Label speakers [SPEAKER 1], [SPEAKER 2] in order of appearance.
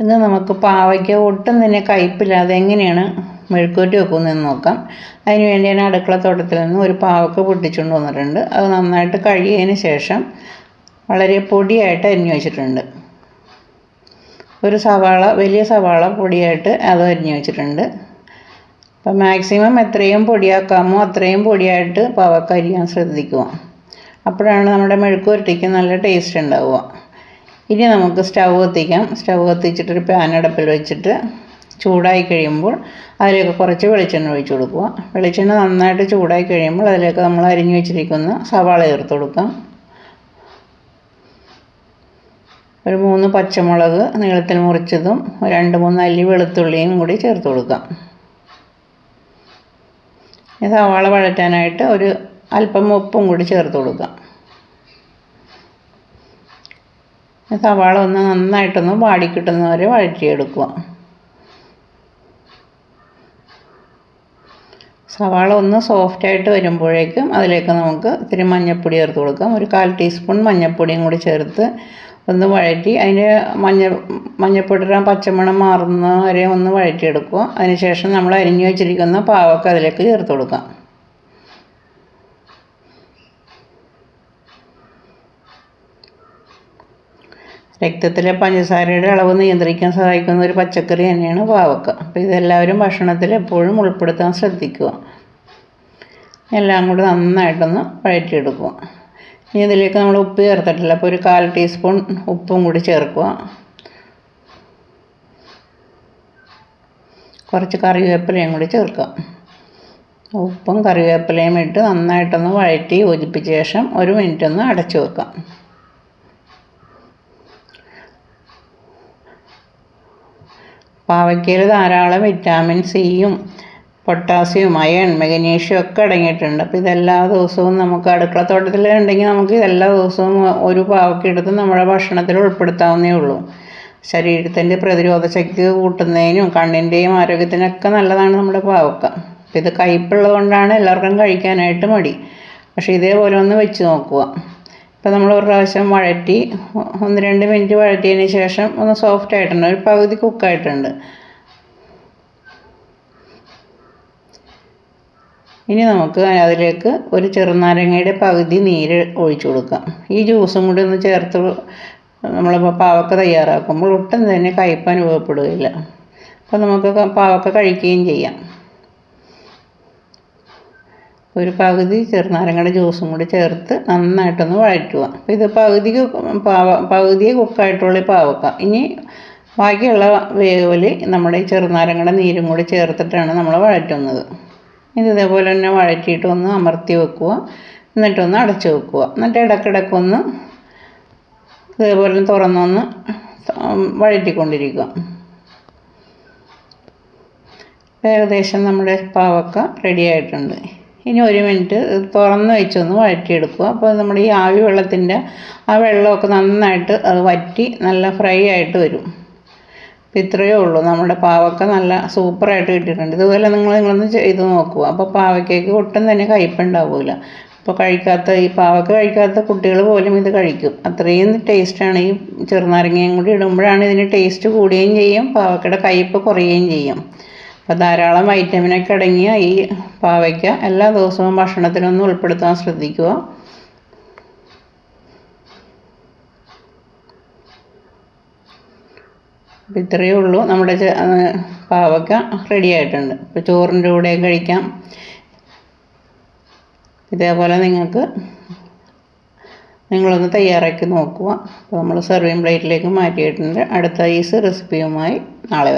[SPEAKER 1] ഇന്ന് നമുക്ക് പാവയ്ക്ക ഒട്ടും തന്നെ കയ്പില്ലാതെ എങ്ങനെയാണ് മെഴുക്കൂറ്റി വെക്കുന്നതെന്ന് നോക്കാം. അതിന് വേണ്ടി ഞാൻ അടുക്കളത്തോട്ടത്തിൽ നിന്ന് ഒരു പാവക്ക പൊട്ടിച്ചുകൊണ്ട് വന്നിട്ടുണ്ട്. അത് നന്നായിട്ട് കഴുകിയതിന് ശേഷം വളരെ പൊടിയായിട്ട് അരിഞ്ഞു വെച്ചിട്ടുണ്ട്. ഒരു സവാള വലിയ സവാള പൊടിയായിട്ട് അത് അരിഞ്ഞു വെച്ചിട്ടുണ്ട്. അപ്പം മാക്സിമം എത്രയും പൊടിയാക്കാമോ അത്രയും പൊടിയായിട്ട് പാവക്ക അരിയാൻ ശ്രദ്ധിക്കുക. അപ്പോഴാണ് നമ്മുടെ മെഴുക്കുരുട്ടിക്ക് നല്ല ടേസ്റ്റ് ഉണ്ടാവുക. ഇനി നമുക്ക് സ്റ്റൗ കത്തിക്കാം. സ്റ്റൗ കത്തിച്ചിട്ടൊരു പാൻ അടുപ്പിൽ വെച്ചിട്ട് ചൂടായി കഴിയുമ്പോൾ അതിലേക്ക് കുറച്ച് വെളിച്ചെണ്ണ ഒഴിച്ചു കൊടുക്കുക. വെളിച്ചെണ്ണ നന്നായിട്ട് ചൂടായി കഴിയുമ്പോൾ അതിലേക്ക് നമ്മൾ അരിഞ്ഞു വെച്ചിരിക്കുന്ന സവാള ചേർത്ത് കൊടുക്കാം. ഒരു മൂന്ന് പച്ചമുളക് നീളത്തിൽ മുറിച്ചതും രണ്ട് മൂന്ന് അല്ലി വെളുത്തുള്ളിയും കൂടി ചേർത്ത് കൊടുക്കാം. സവാള വഴറ്റാനായിട്ട് ഒരു അല്പം ഉപ്പും കൂടി ചേർത്ത് കൊടുക്കാം. സവാള ഒന്ന് നന്നായിട്ടൊന്ന് വാടിക്കിട്ടുന്ന വരെ വഴറ്റിയെടുക്കുക. സവാള ഒന്ന് സോഫ്റ്റായിട്ട് വരുമ്പോഴേക്കും അതിലേക്ക് നമുക്ക് ഇത്തിരി മഞ്ഞൾപ്പൊടി ചേർത്ത് കൊടുക്കാം. ഒരു കാൽ ടീസ്പൂൺ മഞ്ഞൾപ്പൊടിയും കൂടി ചേർത്ത് ഒന്ന് വഴറ്റി അതിന്റെ മഞ്ഞ മഞ്ഞൾപ്പൊടിയുടെ പച്ചമണം മാറുന്ന വരെ ഒന്ന് വഴറ്റിയെടുക്കുക. അതിനുശേഷം നമ്മൾ അരിഞ്ഞു വെച്ചിരിക്കുന്ന പാവക്ക അതിലേക്ക് ചേർത്ത് കൊടുക്കാം. രക്തത്തിലെ പഞ്ചസാരയുടെ അളവ് നിയന്ത്രിക്കാൻ സഹായിക്കുന്ന ഒരു പച്ചക്കറി തന്നെയാണ് പാവക്ക. അപ്പോൾ ഇതെല്ലാവരും ഭക്ഷണത്തിൽ എപ്പോഴും ഉൾപ്പെടുത്താൻ ശ്രദ്ധിക്കുക. എല്ലാം കൂടി നന്നായിട്ടൊന്ന് വഴറ്റിയെടുക്കുക. ഇനി ഇതിലേക്ക് നമ്മൾ ഉപ്പ് ചേർത്തിട്ടില്ല. അപ്പോൾ ഒരു കാൽ ടീസ്പൂൺ ഉപ്പും കൂടി ചേർക്കുക. കുറച്ച് കറിവേപ്പിലയും കൂടി ചേർക്കുക. ഉപ്പും കറിവേപ്പിലയും ഇട്ട് നന്നായിട്ടൊന്ന് വഴറ്റി യോജിപ്പിച്ച ശേഷം ഒരു മിനിറ്റ് ഒന്ന് അടച്ചു വെക്കാം. പാവയ്ക്കയിൽ ധാരാളം വിറ്റാമിൻ സിയും പൊട്ടാസ്യവും അയൺ മെഗ്നീഷ്യം ഒക്കെ അടങ്ങിയിട്ടുണ്ട്. അപ്പോൾ ഇതെല്ലാ ദിവസവും നമുക്ക് അടുക്കളത്തോട്ടത്തിൽ ഉണ്ടെങ്കിൽ നമുക്ക് ഇതെല്ലാ ദിവസവും ഒരു പാവയ്ക്ക എടുത്ത് നമ്മുടെ ഭക്ഷണത്തിൽ ഉൾപ്പെടുത്താവുന്നേ ഉള്ളൂ. ശരീരത്തിന്റെ പ്രതിരോധ ശക്തി കൂട്ടുന്നതിനും കണ്ണിന്റെയും ആരോഗ്യത്തിനൊക്കെ നല്ലതാണ് നമ്മുടെ പാവക്ക അപ്പോൾ ഇത് കയ്പുള്ളത് കൊണ്ടാണ് എല്ലാവർക്കും കഴിക്കാനായിട്ട് മടി. പക്ഷേ ഇതേപോലെ ഒന്ന് വെച്ച് നോക്കുക. ഇപ്പോൾ നമ്മൾ ഒരു പ്രാവശ്യം വഴറ്റി ഒന്ന് രണ്ട് മിനിറ്റ് വഴറ്റിയതിന് ശേഷം ഒന്ന് സോഫ്റ്റ് ആയിട്ടുണ്ട്. ഒരു പകുതി കുക്കായിട്ടുണ്ട് ഇനി നമുക്ക് അതിലേക്ക് ഒരു ചെറുനാരങ്ങയുടെ പകുതി നീര് ഒഴിച്ചു കൊടുക്കാം. ഈ ജ്യൂസും കൂടി ഒന്ന് ചേർത്ത് നമ്മളിപ്പോൾ പാവക്ക തയ്യാറാക്കുമ്പോൾ ഒട്ടും തന്നെ കയ്പ്പ് അനുഭവപ്പെടുകയില്ല. അപ്പോൾ നമുക്ക് പാവക്ക കഴിക്കുകയും ചെയ്യാം. ഒരു പകുതി ചെറുനാരങ്ങയുടെ ജ്യൂസും കൂടി ചേർത്ത് നന്നായിട്ടൊന്ന് വഴറ്റുക. അപ്പോൾ ഇത് പകുതി പാവ പകുതി കുക്കായിട്ടുള്ള പാവക്ക. ഇനി ബാക്കിയുള്ള വേവൽ നമ്മുടെ ഈ ചെറുനാരങ്ങയുടെ നീരും കൂടി ചേർത്തിട്ടാണ് നമ്മൾ വഴറ്റുന്നത്. ഇത് ഇതേപോലെ തന്നെ വഴറ്റിയിട്ട് ഒന്ന് അമർത്തി വെക്കുക. എന്നിട്ടൊന്ന് അടച്ച് വെക്കുക. എന്നിട്ട് ഇടക്കിടക്കൊന്ന് ഇതേപോലെ തുറന്നൊന്ന് വഴറ്റിക്കൊണ്ടിരിക്കുക. ഏകദേശം നമ്മുടെ പാവക്ക റെഡി ആയിട്ടുണ്ട്. ഇനി ഒരു മിനിറ്റ് തുറന്ന് വെച്ചൊന്ന് വഴറ്റിയെടുക്കുക. അപ്പോൾ നമ്മുടെ ഈ ആവി വെള്ളത്തിന്റെ ആ വെള്ളമൊക്കെ നന്നായിട്ട് അത് വറ്റി നല്ല ഫ്രൈ ആയിട്ട് വരും. അപ്പോൾ ഇത്രയേ ഉള്ളൂ. നമ്മുടെ പാവക്ക നല്ല സൂപ്പറായിട്ട് കിട്ടിയിട്ടുണ്ട്. ഇതുപോലെ നിങ്ങൾ നിങ്ങളൊന്ന് ചെയ്ത് നോക്കുക. അപ്പോൾ പാവയ്ക്കയ്ക്ക് ഒട്ടും തന്നെ കയ്പ്പുണ്ടാവില്ല ഇപ്പോൾ കഴിക്കാത്ത ഈ പാവക്ക കഴിക്കാത്ത കുട്ടികൾ പോലും ഇത് കഴിക്കും. അത്രയും ടേസ്റ്റാണ്. ഈ ചെറുനാരങ്ങയും കൂടി ഇടുമ്പോഴാണ് ഇതിന് ടേസ്റ്റ് കൂടുകയും ചെയ്യും. പാവക്കയുടെ കയ്പ്പ് കുറയുകയും ചെയ്യും. അപ്പോൾ ധാരാളം വൈറ്റമിനൊക്കെ അടങ്ങിയ ഈ പാവയ്ക്ക എല്ലാ ദിവസവും ഭക്ഷണത്തിനൊന്നും ഉൾപ്പെടുത്താൻ ശ്രദ്ധിക്കുക. അപ്പോൾ ഇത്രയേ ഉള്ളൂ. നമ്മുടെ പാവയ്ക്ക റെഡി ആയിട്ടുണ്ട്. ഇപ്പോൾ ചോറിന്റെ കൂടെ കഴിക്കാം. ഇതേപോലെ നിങ്ങൾക്ക് നിങ്ങളൊന്ന് തയ്യാറാക്കി നോക്കുക. അപ്പോൾ നമ്മൾ സെർവിങ് പ്ലേറ്റിലേക്ക് മാറ്റിയിട്ടുണ്ട്. അടുത്ത ഈസ് റെസിപ്പിയുമായി നാളെ